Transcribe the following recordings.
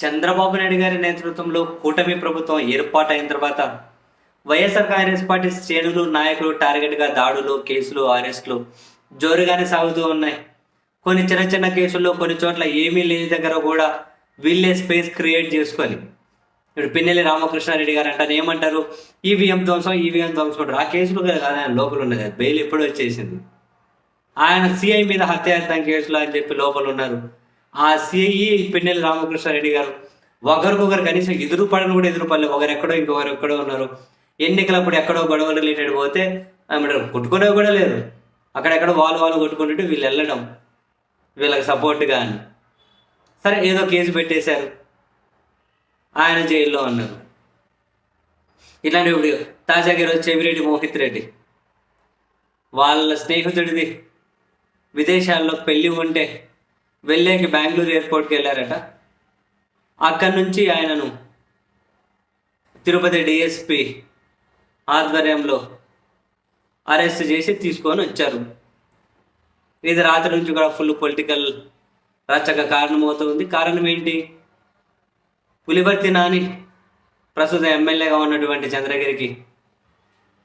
చంద్రబాబు నాయుడు గారి నేతృత్వంలో కూటమి ప్రభుత్వం ఏర్పాటైన తర్వాత వైఎస్ఆర్ కాంగ్రెస్ పార్టీ శ్రేణులు నాయకులు టార్గెట్గా దాడులు కేసులు అరెస్టులు జోరుగానే సాగుతూ ఉన్నాయి. కొన్ని చిన్న చిన్న కేసుల్లో కొన్ని చోట్ల ఏమీ లేని దగ్గర కూడా వీళ్ళే స్పేస్ క్రియేట్ చేసుకొని. ఇప్పుడు పిన్నెల్లి రామకృష్ణారెడ్డి గారు అంటారు ఏమంటారు? ఈవీఎం ధ్వంసం ఈవీఎం ధ్వంసం అంటారు. ఆ కేసులు కదా కాదు ఆయన లోపల ఉన్నది బెయిల్ ఎప్పుడు వచ్చేసింది. ఆయన సిఐ మీద హత్యాయత్నం కేసులు అని చెప్పి లోపల ఉన్నారు. ఆ సిఐ పిన్నెల్లి రామకృష్ణారెడ్డి గారు ఒకరికొకరు కనీసం ఎదురు పడను కూడా ఎదురుపడలేదు ఒకరు ఎక్కడో ఇంకొకరు ఎక్కడో ఉన్నారు. ఎన్నికలప్పుడు ఎక్కడో గొడవలు రిలేటెడ్ పోతే ఆమె కొట్టుకునేవి కూడా లేదు. అక్కడెక్కడో వాళ్ళు వాళ్ళు కొట్టుకుంటుంటే వీళ్ళు వెళ్ళడం వీళ్ళకి సపోర్ట్గా అని. సరే ఏదో కేసు పెట్టేశారు. ఆయన జైల్లో ఉన్నారు. ఇట్లాంటి ఇప్పుడు తాజాగా ఈరోజు చెవిరెడ్డి మోహిత్ రెడ్డి వాళ్ళ స్నేహితుడిది విదేశాల్లో పెళ్ళి ఉంటే వెళ్ళేకి బెంగళూరు ఎయిర్పోర్ట్కి వెళ్ళారట. అక్కడి నుంచి ఆయనను తిరుపతి డిఎస్పి ఆధ్వర్యంలో అరెస్ట్ చేసి తీసుకొని వచ్చారు. ఇది రాత్రి నుంచి కూడా ఫుల్ పొలిటికల్ రచ్చక కారణమవుతుంది కారణం ఏంటి? పులివర్తి నాని ప్రస్తుత ఎమ్మెల్యేగా ఉన్నటువంటి చంద్రగిరికి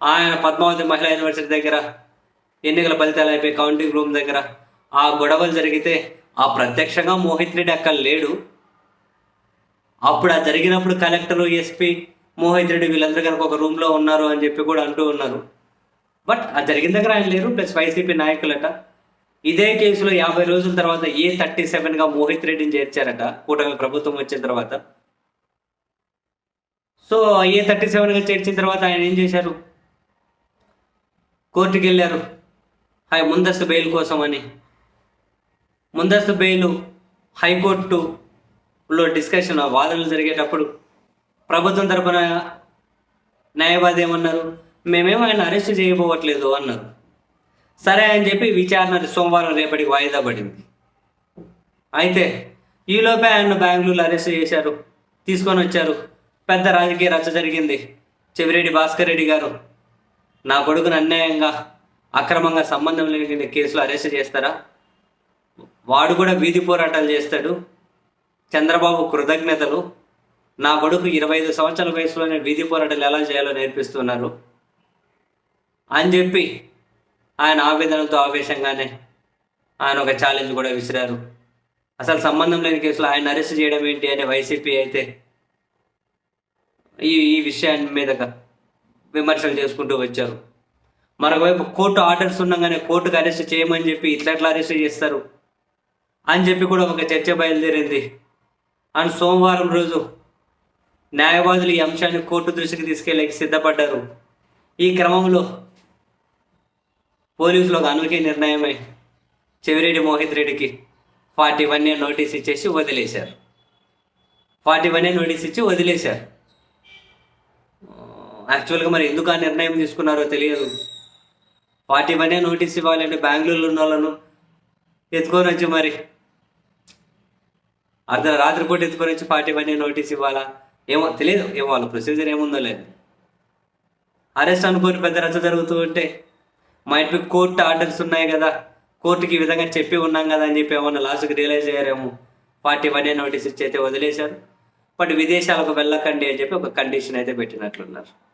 ఆయన పద్మావతి మహిళా యూనివర్సిటీ దగ్గర ఎన్నికల ఫలితాలు అయిపోయి కౌంటింగ్ రూమ్ దగ్గర ఆ గొడవలు జరిగితే ఆ ప్రత్యక్షంగా మోహిత్ రెడ్డి అక్కడ లేడు. అప్పుడు ఆ జరిగినప్పుడు కలెక్టర్ ఎస్పీ మోహిత్ రెడ్డి వీళ్ళందరూ కనుక ఒక రూమ్లో ఉన్నారు అని చెప్పి కూడా అంటూ ఉన్నారు. బట్ ఆ జరిగిన దగ్గర ఆయన లేరు ప్లస్ వైసీపీ నాయకులట. ఇదే కేసులో యాభై రోజుల తర్వాత ఏ థర్టీ సెవెన్గా మోహిత్ రెడ్డిని చేర్చారట కూటమి ప్రభుత్వం వచ్చిన తర్వాత. సో ఏ థర్టీ సెవెన్గా చేర్చిన తర్వాత ఆయన ఏం చేశారు? కోర్టుకి వెళ్ళారు హై ముందస్తు బెయిల్ కోసం అని. ముందస్తు బెయిల్ హైకోర్టులో డిస్కషన్ వాదనలు జరిగేటప్పుడు ప్రభుత్వం తరపున న్యాయవాది ఏమన్నారు? మేమేమో ఆయన అరెస్ట్ చేయబోవట్లేదు అన్నారు. సరే అని చెప్పి విచారణ సోమవారం రేపటికి వాయిదా పడింది. అయితే ఈలోపే ఆయన బెంగళూరులో అరెస్ట్ చేశారు. తీసుకొని వచ్చారు. పెద్ద రాజకీయ రచ్చ జరిగింది. చెవిరెడ్డి భాస్కర్ రెడ్డి గారు నా కొడుకును అన్యాయంగా అక్రమంగా సంబంధం లేని కేసులో అరెస్ట్ చేస్తారా? వాడు కూడా వీధి పోరాటాలు చేస్తాడు. చంద్రబాబు కృతజ్ఞతలు. నా కొడుకు ఇరవై ఐదు సంవత్సరాల వయసులోనే వీధి పోరాటాలు ఎలా చేయాలో నేర్పిస్తున్నారు. అని చెప్పి ఆయన ఆవేదనతో ఆవేశంగానే ఆయన ఒక ఛాలెంజ్ కూడా విసిరారు. అసలు సంబంధం లేని కేసులో ఆయన అరెస్ట్ చేయడం ఏంటి అని వైసీపీ అయితే ఈ ఈ విషయాన్ని మీదగా విమర్శలు చేసుకుంటూ వచ్చారు. మరొకవైపు కోర్టు ఆర్డర్స్ ఉండగానే కోర్టుకు అరెస్ట్ చేయమని చెప్పి ఇట్లా ఎట్లా అరెస్ట్ చేస్తారు? అని చెప్పి కూడా ఒక చర్చ బయలుదేరింది. అండ్ సోమవారం రోజు న్యాయవాదులు ఈ అంశాన్ని కోర్టు దృష్టికి తీసుకెళ్ళకి సిద్ధపడ్డారు. ఈ క్రమంలో పోలీసులు ఒక అనూహ్య నిర్ణయమై చెవిరెడ్డి మోహిత్ రెడ్డికి ఫార్టీ వన్ ఏ నోటీస్ ఇచ్చేసి వదిలేశారు. ఫార్టీ వన్ ఏ నోటీస్ ఇచ్చి వదిలేశారు. యాక్చువల్గా మరి ఎందుకు ఆ నిర్ణయం తీసుకున్నారో తెలియదు. ఫార్టీ వన్ ఏ నోటీస్ ఇవ్వాలంటే బెంగళూరులో ఉన్న వాళ్ళను ఎత్తుకొని వచ్చి మరి. అర్ధ రాత్రిపూట ఎత్తుకొని వచ్చి పార్టీ పని నోటీస్ ఇవ్వాలా? ఏమో తెలియదు ఏమో వాళ్ళ ప్రొసీజర్ ఏముందో లేదు. అరెస్ట్ అనుకోని పెద్ద రచ్చ జరుగుతూ ఉంటే మైట్ బి కోర్టు ఆర్డర్స్ ఉన్నాయి కదా. కోర్టుకి ఈ విధంగా చెప్పి ఉన్నాం కదా అని చెప్పి ఏమన్నా లాస్ట్కి రియలైజ్ అయ్యారేమో పార్టీ వన్ నోటీస్ ఇచ్చి అయితే వదిలేశారు. బట్ విదేశాలకు వెళ్ళకండి అని చెప్పి ఒక కండిషన్ అయితే పెట్టినట్లున్నారు.